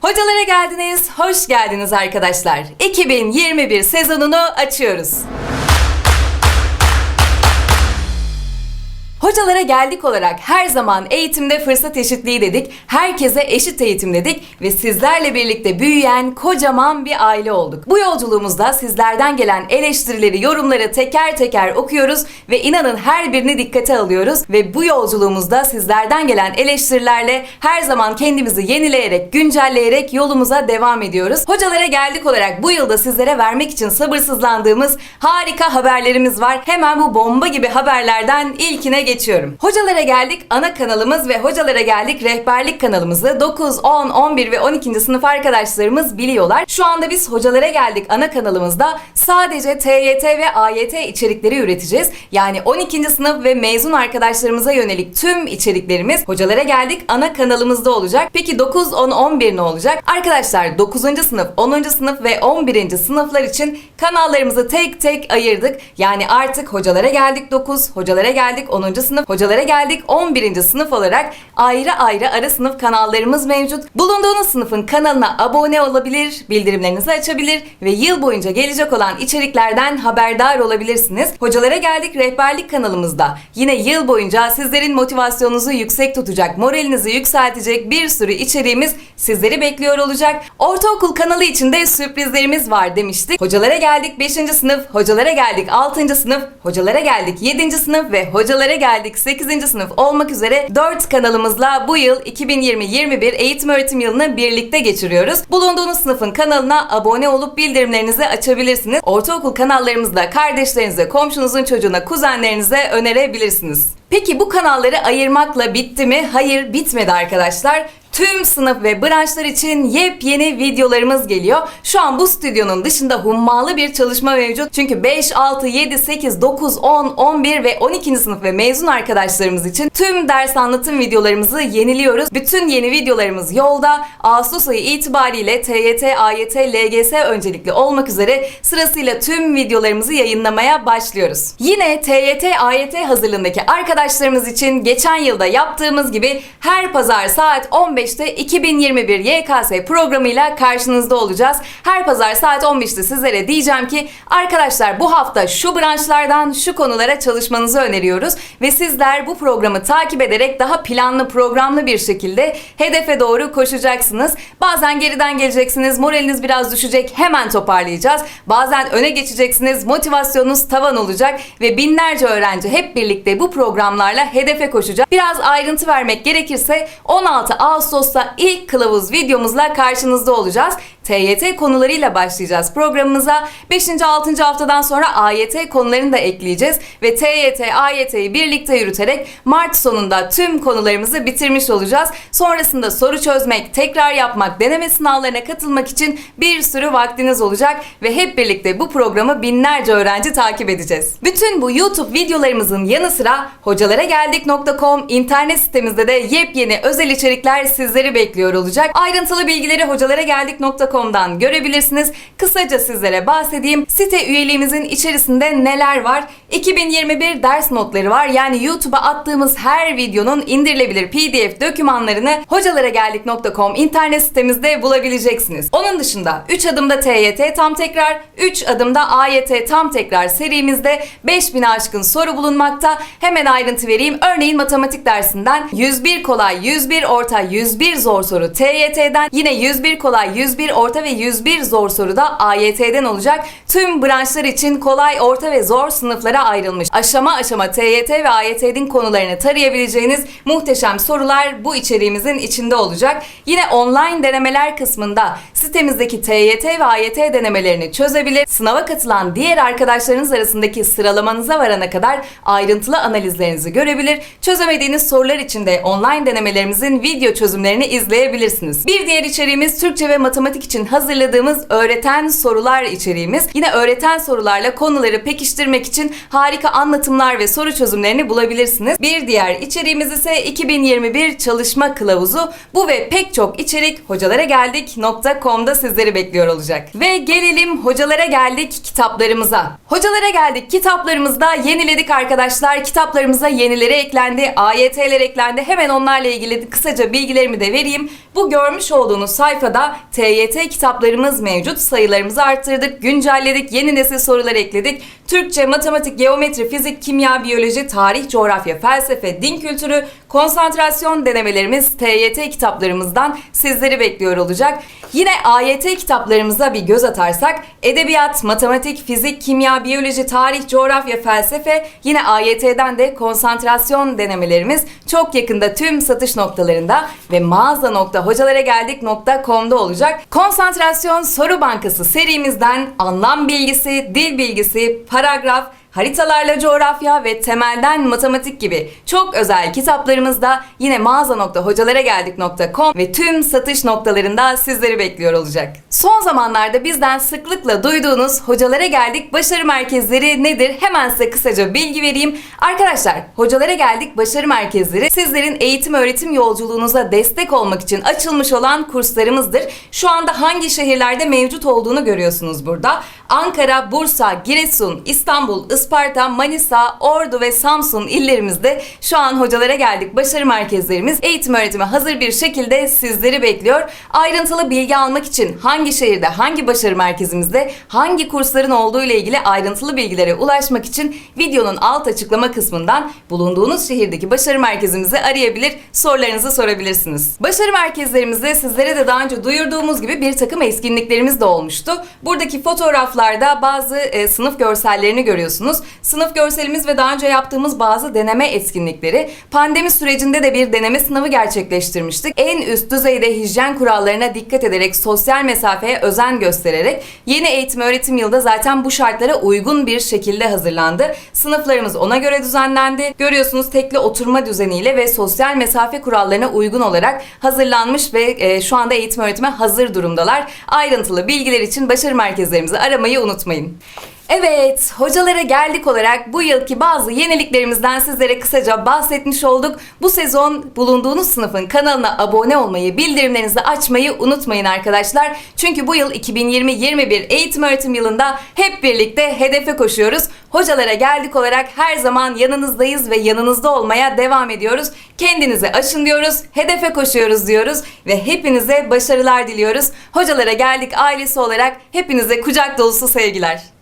Hocalara geldiniz, hoş geldiniz arkadaşlar. 2021 sezonunu açıyoruz. Hocalara geldik olarak her zaman eğitimde fırsat eşitliği dedik, herkese eşit eğitim dedik ve sizlerle birlikte büyüyen kocaman bir aile olduk. Bu yolculuğumuzda sizlerden gelen eleştirileri, yorumları teker teker okuyoruz ve inanın her birini dikkate alıyoruz ve bu yolculuğumuzda sizlerden gelen eleştirilerle her zaman kendimizi yenileyerek, güncelleyerek yolumuza devam ediyoruz. Hocalara geldik olarak bu yılda sizlere vermek için sabırsızlandığımız harika haberlerimiz var. Hemen bu bomba gibi haberlerden ilkine geçiyorum. Hocalara geldik ana kanalımız ve hocalara geldik rehberlik kanalımızı 9, 10, 11 ve 12. sınıf arkadaşlarımız biliyorlar. Şu anda biz hocalara geldik ana kanalımızda sadece TYT ve AYT içerikleri üreteceğiz. Yani 12. sınıf ve mezun arkadaşlarımıza yönelik tüm içeriklerimiz hocalara geldik ana kanalımızda olacak. Peki 9, 10, 11 ne olacak? Arkadaşlar 9. sınıf, 10. sınıf ve 11. sınıflar için kanallarımızı tek tek ayırdık. Yani artık hocalara geldik 9, hocalara geldik 10. sınıf, hocalara geldik 11. sınıf olarak ayrı ayrı ara sınıf kanallarımız mevcut. Bulunduğunuz sınıfın kanalına abone olabilir, bildirimlerinizi açabilir ve yıl boyunca gelecek olan içeriklerden haberdar olabilirsiniz. Hocalara geldik rehberlik kanalımızda. Yine yıl boyunca sizlerin motivasyonunuzu yüksek tutacak, moralinizi yükseltecek bir sürü içeriğimiz sizleri bekliyor olacak. Ortaokul kanalı için de sürprizlerimiz var demiştik. Hocalara geldik 5. sınıf, hocalara geldik 6. sınıf, hocalara geldik 7. sınıf ve hocalara geldik 8. sınıf olmak üzere 4 kanalımızla bu yıl 2020-21 eğitim öğretim yılını birlikte geçiriyoruz. Bulunduğunuz sınıfın kanalına abone olup bildirimlerinizi açabilirsiniz. Ortaokul kanallarımızda kardeşlerinize, komşunuzun çocuğuna, kuzenlerinize önerebilirsiniz. Peki bu kanalları ayırmakla bitti mi? Hayır bitmedi arkadaşlar. Tüm sınıf ve branşlar için yepyeni videolarımız geliyor. Şu an bu stüdyonun dışında hummalı bir çalışma mevcut. Çünkü 5, 6, 7, 8, 9, 10, 11 ve 12. sınıf ve mezun arkadaşlarımız için tüm ders anlatım videolarımızı yeniliyoruz. Bütün yeni videolarımız yolda. Ağustos ayı itibariyle TYT, AYT, LGS öncelikli olmak üzere sırasıyla tüm videolarımızı yayınlamaya başlıyoruz. Yine TYT, AYT hazırlığındaki arkadaşlarımız için geçen yılda yaptığımız gibi her pazar saat 15'te 2021 YKS programıyla karşınızda olacağız. Her pazar saat 15'te sizlere diyeceğim ki arkadaşlar bu hafta şu branşlardan şu konulara çalışmanızı öneriyoruz ve sizler bu programı takip ederek daha planlı programlı bir şekilde hedefe doğru koşacaksınız. Bazen geriden geleceksiniz, moraliniz biraz düşecek, hemen toparlayacağız. Bazen öne geçeceksiniz, motivasyonunuz tavan olacak ve binlerce öğrenci hep birlikte bu programlarla hedefe koşacak. Biraz ayrıntı vermek gerekirse 16 Ağustos'ta ilk kılavuz videomuzla karşınızda olacağız. TYT konularıyla başlayacağız programımıza. 5. 6. haftadan sonra AYT konularını da ekleyeceğiz ve TYT, AYT'yi birlikte yürüterek Mart sonunda tüm konularımızı bitirmiş olacağız. Sonrasında soru çözmek, tekrar yapmak, deneme sınavlarına katılmak için bir sürü vaktiniz olacak ve hep birlikte bu programı binlerce öğrenci takip edeceğiz. Bütün bu YouTube videolarımızın yanı sıra hocalaragageldik.com internet sitemizde de yepyeni özel içerikler sizleri bekliyor olacak. Ayrıntılı bilgileri hocalaragageldik.com'dan görebilirsiniz. Kısaca sizlere bahsedeyim. Site üyeliğimizin içerisinde neler var? 2021 ders notları var. Yani YouTube'a attığımız her videonun indirilebilir PDF dokümanlarını hocalaragageldik.com internet sitemizde bulabileceksiniz. Onun dışında 3 adımda TYT tam tekrar, 3 adımda AYT tam tekrar serimizde 5000 aşkın soru bulunmakta. Hemen ayrıntı vereyim. Örneğin matematik dersinden 101 kolay, 101 orta, 101 zor soru TYT'den, yine 101 kolay, 101 orta ve 101 zor soru da AYT'den olacak. Tüm branşlar için kolay, orta ve zor sınıflara ayrılmış. Aşama aşama TYT ve AYT'nin konularını tarayabileceğiniz muhteşem sorular bu içeriğimizin içinde olacak. Yine online denemeler kısmında sitemizdeki TYT ve AYT denemelerini çözebilir. Sınava katılan diğer arkadaşlarınız arasındaki sıralamanıza varana kadar ayrıntılı analizlerinizi görebilir. Çözemediğiniz sorular için de online denemelerimizin video çözümlerini izleyebilirsiniz. Bir diğer içeriğimiz Türkçe ve matematik için için hazırladığımız öğreten sorular içeriğimiz. Yine öğreten sorularla konuları pekiştirmek için harika anlatımlar ve soru çözümlerini bulabilirsiniz. Bir diğer içeriğimiz ise 2021 çalışma kılavuzu. Bu ve pek çok içerik hocalara geldik.com'da sizleri bekliyor olacak. Ve gelelim hocalara geldik kitaplarımıza. Hocalara geldik kitaplarımızda yeniledik arkadaşlar. Kitaplarımıza yenileri eklendi, AYT'ler eklendi. Hemen onlarla ilgili kısaca bilgilerimi de vereyim. Bu görmüş olduğunuz sayfada TYT kitaplarımız mevcut. Sayılarımızı arttırdık, güncelledik, yeni nesil sorular ekledik. Türkçe, matematik, geometri, fizik, kimya, biyoloji, tarih, coğrafya, felsefe, din kültürü, konsantrasyon denemelerimiz TYT kitaplarımızdan sizleri bekliyor olacak. Yine AYT kitaplarımıza bir göz atarsak edebiyat, matematik, fizik, kimya, biyoloji, tarih, coğrafya, felsefe yine AYT'den de konsantrasyon denemelerimiz çok yakında tüm satış noktalarında ve mağaza.hocalara olacak. Konsantrasyon soru bankası serimizden anlam bilgisi, dil bilgisi, paragraf, haritalarla coğrafya ve temelden matematik gibi çok özel kitaplarımız da yine mağaza.hocalara ve tüm satış noktalarında sizleri bekliyor olacak. Son zamanlarda bizden sıklıkla duyduğunuz hocalara geldik başarı merkezleri nedir? Hemen size kısaca bilgi vereyim. Arkadaşlar hocalara geldik başarı merkezleri sizlerin eğitim öğretim yolculuğunuza destek olmak için açılmış olan kurslarımızdır. Şu anda hangi şehirlerde mevcut olduğunu görüyorsunuz burada. Ankara, Bursa, Giresun, İstanbul, Isparta, Manisa, Ordu ve Samsun illerimizde şu an hocalara geldik. Başarı merkezlerimiz eğitim öğretime hazır bir şekilde sizleri bekliyor. Ayrıntılı bilgi almak için hangi şehirde, hangi başarı merkezimizde, hangi kursların olduğu ile ilgili ayrıntılı bilgilere ulaşmak için videonun alt açıklama kısmından bulunduğunuz şehirdeki başarı merkezimizi arayabilir, sorularınızı sorabilirsiniz. Başarı merkezlerimizde sizlere de daha önce duyurduğumuz gibi bir takım etkinliklerimiz de olmuştu. Buradaki fotoğraflarda bazı e, sınıf görsellerini görüyorsunuz. Sınıf görselimiz ve daha önce yaptığımız bazı deneme etkinlikleri. Pandemi sürecinde de bir deneme sınavı gerçekleştirmiştik. En üst düzeyde hijyen kurallarına dikkat ederek, sosyal mesafeye özen göstererek yeni eğitim öğretim yılda zaten bu şartlara uygun bir şekilde hazırlandı. Sınıflarımız ona göre düzenlendi. Görüyorsunuz tekli oturma düzeniyle ve sosyal mesafe kurallarına uygun olarak hazırlanmış ve e, şu anda eğitim öğretime hazır durumdalar. Ayrıntılı bilgiler için başarı merkezlerimizi aramayı unutmayın. Evet, hocalara geldik olarak bu yılki bazı yeniliklerimizden sizlere kısaca bahsetmiş olduk. Bu sezon bulunduğunuz sınıfın kanalına abone olmayı, bildirimlerinizi açmayı unutmayın arkadaşlar. Çünkü bu yıl 2020-21 eğitim öğretim yılında hep birlikte hedefe koşuyoruz. Hocalara geldik olarak her zaman yanınızdayız ve yanınızda olmaya devam ediyoruz. Kendinize aşın diyoruz, hedefe koşuyoruz diyoruz ve hepinize başarılar diliyoruz. Hocalara geldik ailesi olarak hepinize kucak dolusu sevgiler.